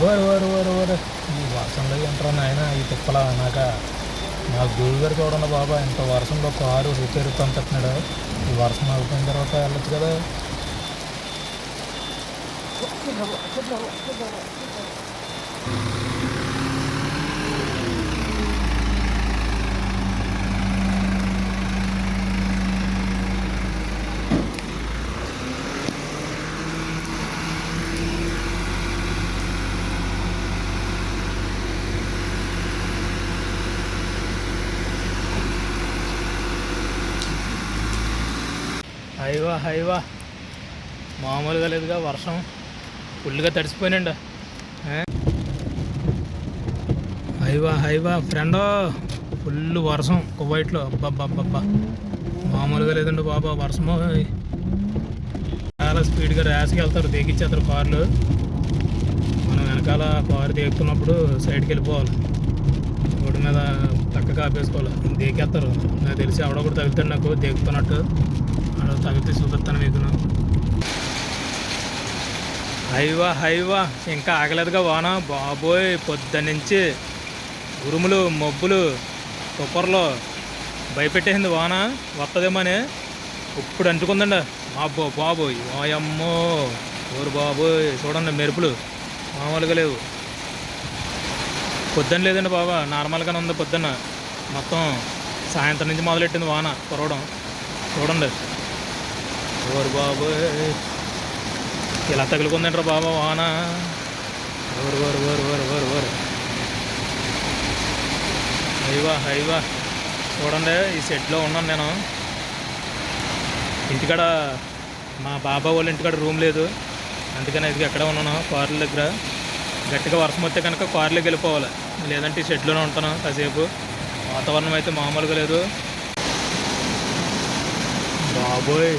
ఓరు ఓరు ఓరు ఓరు ఈ వర్షంలో ఏంట్రా నాయన? ఈ తిప్పల నాక నా గురువు గారు చూడండి బాబా ఇంత వర్షంలో కారు రిపేర్ అంటున్నాడు ఈ వర్షం ఆగిపోయిన తర్వాత వెళ్ళొచ్చు కదా. హైవా హైవా. మామూలుగా లేదుగా వర్షం ఫుల్గా తడిసిపోయినండి. హైవా హైవా. ఫ్రెండ్ ఫుల్ వర్షం కువైట్లో. అబ్బబ్బబ్బబ్బా. మామూలుగా లేదండి బాబా వర్షము. చాలా స్పీడ్గా ర్యాష్కి వెళ్తారు దేకిచ్చేస్తారు కార్లు. మనం వెనకాల కారు దేకుతున్నప్పుడు సైడ్కి వెళ్ళిపోవాలి. రోడ్డు మీద చక్కగా ఆపేసుకోవాలి. దేకేస్తారు. నాకు తెలిసి ఎవడో కూడా తగులుతాడు నాకు దిగుతున్నట్టు ఆడ తాగితే చూపిస్తాను మీకు హైవా హైవా. ఇంకా ఆగలేదుగా వాన. బాబోయ్ పొద్దున్నుంచి ఉరుములు మబ్బులు తుప్పర్లో భయపెట్టేసింది వాన. వస్తుందేమని ఇప్పుడు అంటుకుందండి అబ్బో బాబోయ్. ఓయమ్మో. ఓరు బాబోయ్. చూడండి మెరుపులు. మామూలుగా లేవు. పొద్దున్న లేదండి బాబా. నార్మల్గానే ఉంది పొద్దున్న. మొత్తం సాయంత్రం నుంచి మొదలెట్టింది వాన. కురవడం. చూడండి. ఓరు బాబోయ్. ఇలా తగులుకుందంటారు బాబా వాన. ఓరు వరు వరు వరు వరు వరు హైవా హైవా చూడండి ఈ సెట్లో ఉన్నాను నేను. ఇంటికాడ మా బాబా వాళ్ళ ఇంటికాడ రూమ్ లేదు. అందుకని ఇది ఎక్కడ ఉన్నాను కార్ల దగ్గర. గట్టిగా వర్షం వస్తే కనుక కార్లోకి వెళ్ళిపోవాలి. లేదంటే ఈ షెడ్లోనే ఉంటాను కాసేపు. వాతావరణం అయితే మామూలుగా లేదు. బాబోయ్.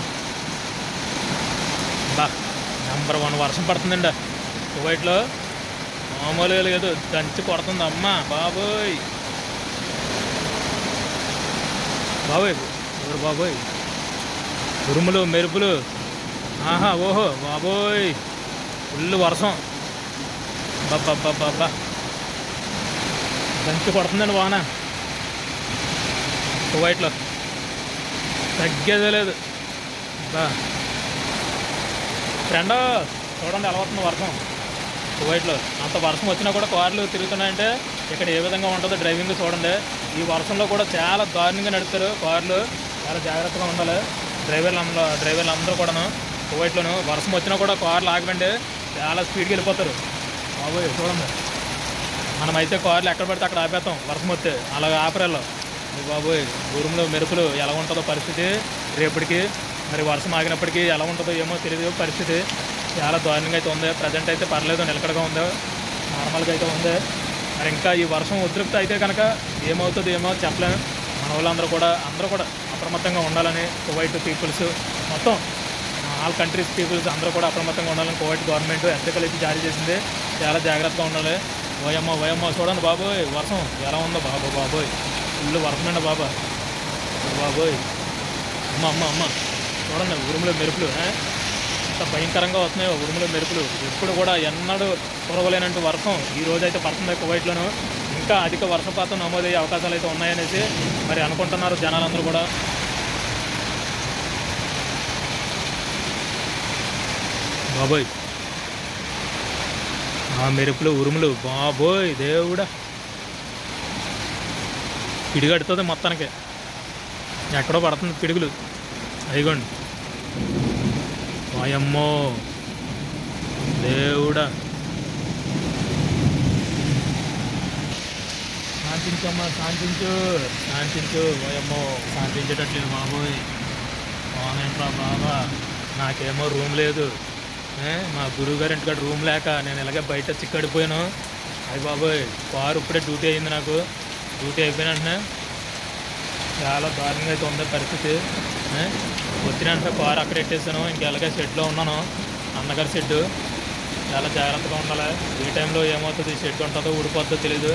బా నెంబర్ వన్ వర్షం పడుతుందండి. కువైట్లో మామూలు లేదు దంచి కొడుతుంది అమ్మ బాబోయ్. బాబోయ్ ఎవరు బాబోయ్? ఉరుములు మెరుపులు. ఆహా ఓహో బాబోయ్. ఫుల్ వర్షం. బాబా దంచి కొడుతుందండి వాన. కువైట్లో. తగ్గేదే లేదు. బా ఫ్రెండ్ చూడండి ఎలా వస్తుంది వర్షం కువైట్లో అంత వర్షం వచ్చినా కూడా కార్లు తిరుగుతున్నాయంటే ఇక్కడ ఏ విధంగా ఉంటుందో డ్రైవింగ్ చూడండి. ఈ వర్షంలో కూడా చాలా దారుణంగా నడుపుతారు కార్లు. చాలా జాగ్రత్తగా ఉండాలి. డ్రైవర్లు అందరూ డ్రైవర్లు అందరూ కూడాను కువైట్లోను. వర్షం వచ్చినా కూడా కార్లు ఆగబండి చాలా స్పీడ్కి వెళ్ళిపోతారు. బాబోయ్ చూడండి. మనమైతే కార్లు ఎక్కడ పడితే అక్కడ ఆపేస్తాం. వర్షం వస్తే అలాగ ఆపరేళ్ళు బాబోయ్ దూరంలో మెరుపులు ఎలా ఉంటుందో పరిస్థితి రేపటికి. మరి వర్షం ఆగినప్పటికీ ఎలా ఉంటుందో ఏమో తెలియదు పరిస్థితి చాలా దారుణంగా అయితే ఉంది. ప్రజెంట్ అయితే పర్లేదు నిలకడగా ఉంది. నార్మల్గా అయితే ఉంది. మరి ఇంకా ఈ వర్షం ఉద్రిక్త అయితే కనుక ఏమవుతుంది ఏమో చెప్పలేము మన వాళ్ళందరూ కూడా అందరూ కూడా అప్రమత్తంగా ఉండాలని కువైట్ పీపుల్స్ మొత్తం ఆల్ కంట్రీస్ పీపుల్స్ అందరూ కూడా అప్రమత్తంగా ఉండాలని కువైట్ గవర్నమెంట్ హెచ్చరికలు అయితే జారీ చేసింది. చాలా జాగ్రత్తగా ఉండాలి. ఓయమ్మ ఓయమ్మ చూడండి బాబోయ్ వర్షం ఎలా ఉందో బాబు బాబోయ్. ఇల్లు వర్షం అండి బాబా. బాబోయ్. అమ్మ అమ్మ అమ్మ. చూడండి ఉరుములు మెరుపులు ఎంత భయంకరంగా వస్తున్నాయో ఉరుములు మెరుపులు. ఎప్పుడు కూడా ఎన్నడూ కురవలేనంటూ వర్షం. ఈ రోజు అయితే పడుతుంది కువైట్లోను. ఇంకా అధిక వర్షపాతం నమోదయ్యే అవకాశాలు అయితే ఉన్నాయనేసి మరి అనుకుంటున్నారు జనాలందరూ కూడా. బాబోయ్. ఆ మెరుపులు ఉరుములు బాబోయ్ దేవుడా. పిడిగడుతుంది మొత్తానికి. ఎక్కడో పడుతుంది పిడుగులు. అయిగోండి వాయమ్మో దేవుడా. శాంతించమ్మా శాంతించు. శాంతించు వాయమ్మో శాంతించేటట్లేదు బాబోయ్. అవునంట్రా బాబా. నాకేమో రూమ్ లేదు. మా గురువు గారి ఇంటికాడ రూమ్ లేక నేను ఇలాగే బయట చిక్కడిపోయాను. అయ్యి బాబోయ్ కారు ఇప్పుడే డ్యూటీ అయింది నాకు. డ్యూటీ అయిపోయిన చాలా దారుణంగా అయితే ఉంది పరిస్థితి. ఏ, వచ్చిన వెంటనే కారు అక్కడ పెట్టేసాను ఇంక షెడ్లో ఉన్నాను. అన్నగారి షెడ్ చాలా జాగ్రత్తగా ఉండాలి. ఏ టైంలో ఏమవుతుంది? షెడ్ ఉంటుందో ఊడిపోతుందో తెలీదు.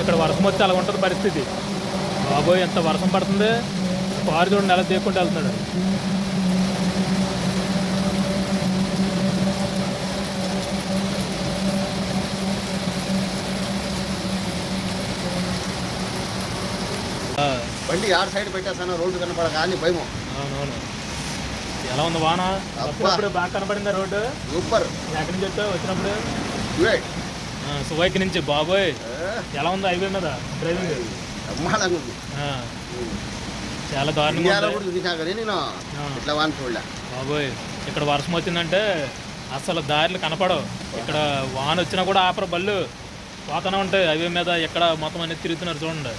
ఇక్కడ వర్షం వచ్చి అలా ఉంటుంది పరిస్థితి. బాబోయ్ ఎంత వర్షం పడుతుంది. కారు చూడండి ఎలా తీయకుండా వెళ్తున్నాడు. బండి ఆరు సైడ్ పెట్టేస్తాను రోడ్డు కనపడ కానీ భయము. అవునవును. ఎలా ఉంది వాన? వచ్చినప్పుడు బాగా కనపడిందా రోడ్డు? సూపర్. ఎక్కడి నుంచి వచ్చావు? వచ్చినప్పుడు? సువైకి నుంచి బాబోయ్. ఎలా ఉంది హైవే మీద డ్రైవింగ్? బ్రహ్మాండంగా ఉంది ఆ, చాలా దారుణంగా ఇండియాలో ఉంది. కూడా చూసినా కానీ నేను. ఆ. ఇట్లా వాన్ చూడలే. బాబోయ్. ఇక్కడ వర్షం వచ్చిందంటే అసలు దారిలు కనపడవు. ఇక్కడ వాన వచ్చినా కూడా ఆపర బళ్ళు. పోతూనే ఉంటాయి హైవే మీద ఎక్కడ మొత్తం అనేది తిరుగుతున్నారు చూడండి.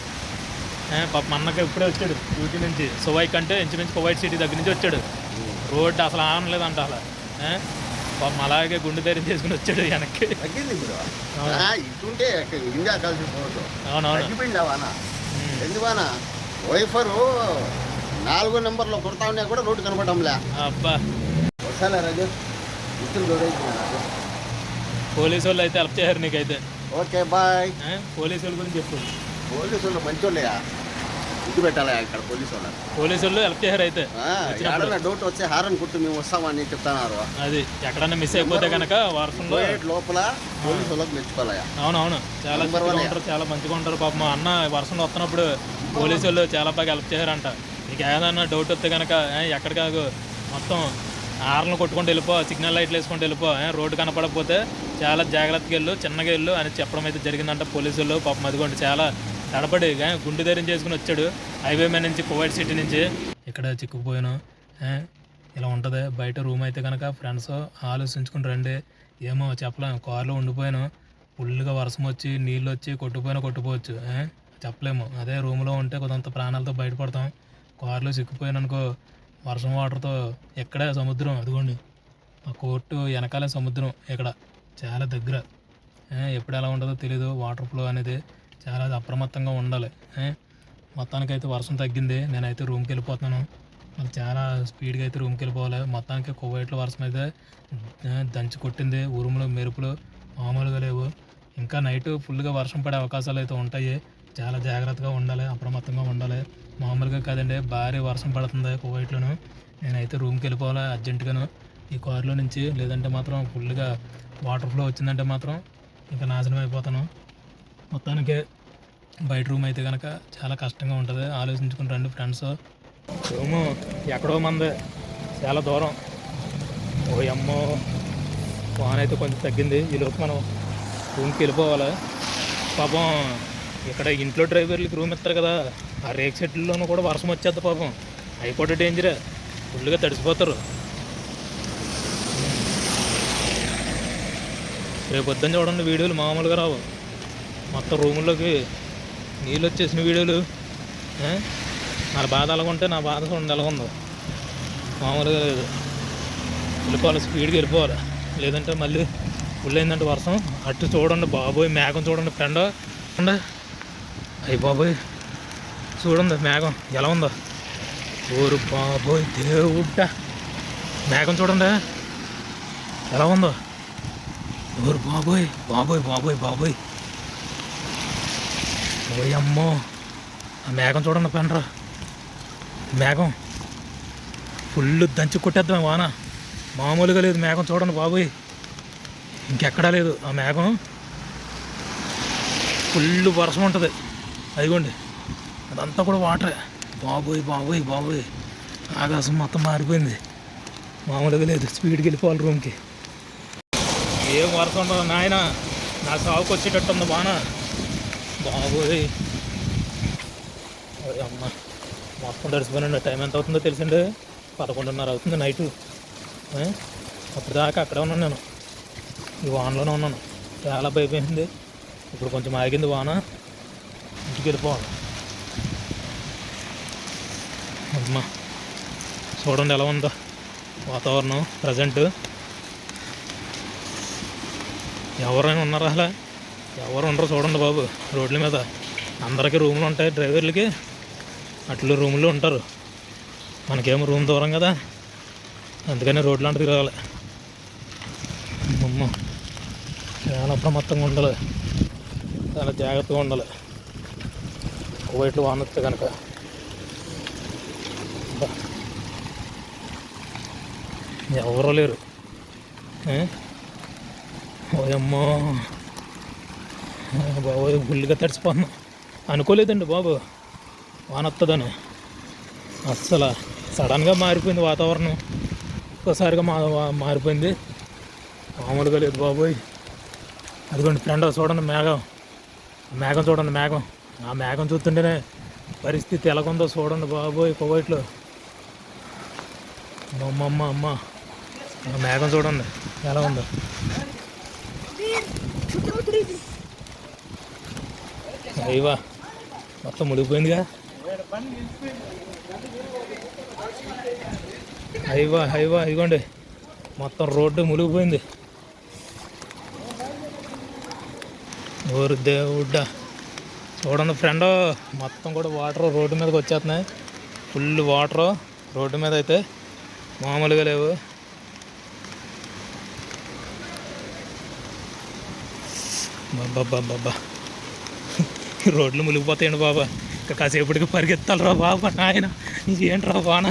పాప అన్నకి ఇప్పుడే వచ్చాడు డ్యూటీ నుంచి. సువైక్ అంటే ఇంచుమించు కువైట్ సిటీ దగ్గర నుంచి వచ్చాడు. రోడ్డు అసలు ఆనలేదంట అలా పాపం అలాగే గుండె ధైర్యం చేసుకుని వచ్చాడు వెనక్కి. తగ్గింది ఇప్పుడు. ఆ, ఇటుంటే ఇండియా కలిసి పోవచ్చు. అవునవును. తగ్గిపోయింది వాన. ఎందుకు వాన? వైఫరు నాలుగో నెంబర్లో కొడతా ఉన్నా కూడా రోడ్డు కనపడంలే అబ్బా. వస్తాలే రాజు ఇస్తులు దొరికి పోలీసు వాళ్ళు అయితే హెల్ప్ చేశారు నీకైతే. Okay bye. ఏ, పోలీసు వాళ్ళ గురించి చెప్పు. పోలీసు వాళ్ళు మంచోళ్ళయా? ఇది పెట్టాలి ఇక్కడ పోలీసు వాళ్ళు పోలీసు వాళ్ళు హెల్ప్ చేశారు అయితే. ఎక్కడన్నా డౌట్ వచ్చి హారన్ కుట్టు మేము వస్తామని చెప్తున్నారు. అది ఎక్కడన్నా మిస్ అయిపోతే కనుక పోయేటి లోపల పోలీసు వాళ్ళకి మెచ్చుకోవాలయా అవునవును చాలా. ఉంటారు చాలా మంచిగా ఉంటారు పాప. మా అన్న వర్షంలో వస్తున్నప్పుడు పోలీసు వాళ్ళు చాలా బాగా హెల్ప్ చేశారంట. నీకు ఏదైనా డౌట్ వస్తే కనుక ఎక్కడ కాదు మొత్తం ఆర్లను కొట్టుకుంటూ వెళ్ళిపో సిగ్నల్ లైట్లు వేసుకుంటూ వెళ్ళిపో. రోడ్డు కనపడకపోతే చాలా జాగ్రత్తగా వెళ్ళు చిన్నగా వెళ్ళు అని చెప్పడం అయితే జరిగిందంట పోలీసులు పాపం అదిగోండి చాలా తడబడి గుండె ధైర్యం చేసుకుని వచ్చాడు. హైవే మీద నుంచి కోవైట్ సిటీ నుంచి. ఇక్కడ చిక్కుపోయాను ఇలా ఉంటుంది. బయట రూమ్ అయితే కనుక ఫ్రెండ్స్ ఆలోచించుకుని రండి. ఏమో చెప్పలేము కార్లో ఉండిపోయాను. ఫుల్గా వర్షం వచ్చి నీళ్ళు వచ్చి కొట్టుపోయినా కొట్టుకోవచ్చు. చెప్పలేము. అదే రూమ్లో ఉంటే కొంత ప్రాణాలతో బయటపడతాం. కారులో చిక్కుపోయాను అనుకో వర్షం వాటర్తో ఎక్కడే సముద్రం. అదిగోండి. ఆ కోర్టు వెనకాలే సముద్రం. ఇక్కడ చాలా దగ్గర. ఎప్పుడు ఎలా ఉంటుందో తెలీదు. వాటర్ ఫ్లో అనేది. చాలా అప్రమత్తంగా ఉండాలి. మొత్తానికి అయితే వర్షం తగ్గింది. నేనైతే రూమ్కి వెళ్ళిపోతున్నాను. మళ్ళీ చాలా స్పీడ్గా అయితే రూమ్కి వెళ్ళిపోవాలి. మొత్తానికి కువైట్లో వర్షం అయితే దంచి కొట్టింది. ఉరుములు మెరుపులు మామూలుగా లేవు. ఇంకా నైట్ ఫుల్గా వర్షం పడే అవకాశాలు అయితే ఉంటాయి. చాలా జాగ్రత్తగా ఉండాలి. అప్రమత్తంగా ఉండాలి. మామూలుగా కాదండి. భారీ వర్షం పడుతుంది కువైట్లోను. నేనైతే రూమ్కి వెళ్ళిపోవాలి అర్జెంటుగాను. ఈ కారులో నుంచి లేదంటే మాత్రం ఫుల్గా వాటర్ ఫ్లో వచ్చిందంటే మాత్రం ఇంకా నాశనం అయిపోతాను. మొత్తానికి బయట రూమ్ అయితే కనుక చాలా కష్టంగా ఉంటుంది. ఆలోచించుకుని రండి ఫ్రెండ్స్. రూము ఎక్కడో మంది. చాలా దూరం. ఓ అమ్మో. వాన అయితే కొంచెం తగ్గింది. ఈలోపు మనం రూమ్కి వెళ్ళిపోవాలి. పాపం ఇక్కడ ఇంట్లో డ్రైవర్లకి రూమ్ ఇస్తారు కదా. ఆ రేక్ సెట్లలోనూ కూడా వర్షం వచ్చేద్ది పాపం. అయిపోతే డేంజరే ఫుల్గా తడిసిపోతారు. రేపు వద్దని చూడండి వీడియోలు మామూలుగా రావు. మొత్తం రూముల్లోకి నీళ్ళు వచ్చేసిన వీడియోలు మన బాధ అలాగుంటే నా బాధ చూడండి ఎలాగుందో. మామూలుగా లేదు. వెళ్ళిపోవాలి స్పీడ్గా వెళ్ళిపోవాలి. లేదంటే మళ్ళీ ఫుల్ అయిందంటే వర్షం. అటు చూడండి బాబోయ్ మేఘం చూడండి ఫ్రెండ్. అండి అయ్యి బాబోయ్. చూడండి మేఘం ఎలా ఉందో. ఊరు బాబోయ్ దేవుడ. మేఘం చూడండి ఎలా ఉందో. ఊరు బాబోయ్ బాబోయ్ బాబోయ్ బాబోయ్. ఓయ్ అమ్మో ఆ మేఘం చూడండి పెండ్రా మేఘం. ఫుల్ దంచి కొట్టేద్దాం వాన. మామూలుగా లేదు మేఘం చూడండి బాబోయ్. ఇంకెక్కడా లేదు ఆ మేఘం. ఫుల్ వర్షం ఉంటుంది. అదిగోండి. అదంతా కూడా వాటరే. బాబోయ్ బాబోయ్ బాబోయ్. ఆకాశం మొత్తం మారిపోయింది. మామూలుగా లేదు. స్పీడ్కి వెళ్ళిపోవాలి రూమ్కి. ఏం వర్షం ఉండదు నాయన. నా సాగుకు వచ్చేటట్టు ఉంది బాన బాబోయ్. ఓయ్ అమ్మ మొత్తం తడిసిపోయినండి. టైం ఎంత అవుతుందో తెలిసిండి పదకొండున్నర అవుతుంది నైటు. అప్పటిదాకా అక్కడే ఉన్నాను నేను. ఈ వానలోనే ఉన్నాను. చాలా భయపోయింది ఇప్పుడు కొంచెం ఆగింది వాన. ఇంటికి వెళ్ళిపోవాలి. అమ్మ చూడండి ఎలా ఉందో. వాతావరణం ప్రజెంట్. ఎవరైనా ఉన్నారా అలా? ఎవరు ఉండరు చూడండి బాబు. రోడ్ల మీద అందరికీ రూములు ఉంటాయి డ్రైవర్లకి. అట్లు రూములు ఉంటారు. మనకేమో రూమ్ దూరం కదా. అందుకని రోడ్లు అంటే తిరగాలి. అమ్మ చాలా అప్రమత్తంగా ఉండాలి. చాలా జాగ్రత్తగా ఉండాలి. వైట్లు వాన కనుక అబ్బా. ఎవరూ లేరు. ఓయమ్మో. బాబోయ్ గుళ్ళుగా తడిచిపోతున్నా అనుకోలేదండి బాబు. వాన వస్తుందని అస్సలు సడన్గా మారిపోయింది వాతావరణం. ఒక్కసారిగా మా మారిపోయింది. మామూలుగా లేదు బాబోయ్. అదిగోండి ఫ్రెండ్ చూడండి మేఘం. మేఘం చూడండి మేఘం. ఆ మేఘం చూస్తుంటేనే పరిస్థితి ఎలాగుందో చూడండి బాబోయ్ కోవైట్లో. అమ్మ అమ్మ. అమ్మ మేఘం చూడండి ఎలా ఉందో. అయ్యవా మొత్తం మునిగిపోయిందిగా అయ్యవా అయ్యవా ఇగోండి మొత్తం రోడ్డు మునిగిపోయింది. ఓరు దేవుడ్డా చూడండి ఫ్రెండ్ మొత్తం కూడా వాటర్ రోడ్డు మీదకి వచ్చేస్తున్నాయి. ఫుల్ వాటర్ రోడ్డు మీద అయితే మామూలుగా లేవు. బాబా రోడ్లు మునిగిపోతాయండి బాబా. ఇంకా కాసేపటికి పరిగెత్తాలి రా బాబా నాయన. ఏంట్రా వాన